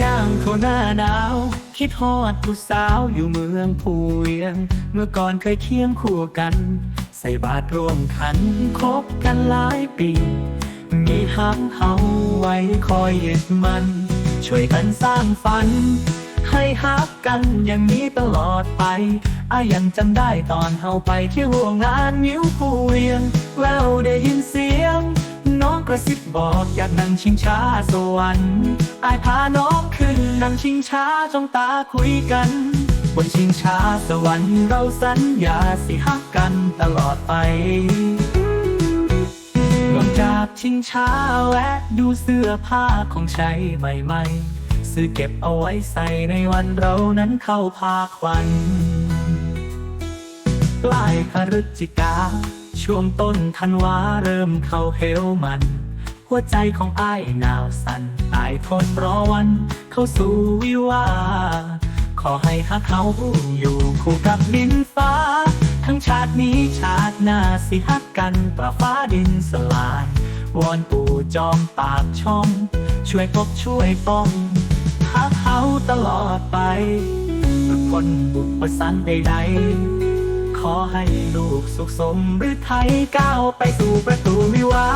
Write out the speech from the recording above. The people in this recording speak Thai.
ย่างเขาหน้าหนาว คิดฮอดผู้สาวอยู่เมืองผู้เวียง เมื่อก่อนเคยเคียงคู่กัน ใส่บาตรร่วมขันคบกันหลายปี มีหักเฮาไว้คอยยึดมัน ช่วยกันสร้างฝัน ให้ฮักกันอย่างนี้ตลอดไปอายังจำได้ตอนเฮาไปที่ยวร่วมงานนิ้วผู้เวียงแววได้ยินเสียง น้องกระซิบบอกอยากนั่งชิงช้าสวรรค์อายพาน้องขึ้นนั่งชิงช้าจ้องตาคุยกัน บนชิงช้าสวรรค์เราสัญญาสิฮักกันตลอดไปลงจากชิงช้าแวะดูเสื้อผ้าของใช้ใหม่ๆ ซื้อเก็บเอาไว้ใส่ในวันเรานั้นเข้าพาควันปลายพฤศจิกา ช่วงต้นธันวาเริ่มเข้าเฮลมัน หัวใจของอ้ายหนาวสั่นอายทนรอวันเข้าสู่วิวา ขอให้ฮักเขาอยู่คู่กับดินฟ้า ทั้งชาตินี้ชาติหน้าสิฮักกันตราฟ้าดินสลายวอนปู่จอมปากช่อง ช่วยปกช่วยป้อง ฮักเขาตลอดไปทุกคนบุปสรรคใดๆ ขอให้ลูกสุขสมหรือไทยก้าวไปสู่ประตูวิวา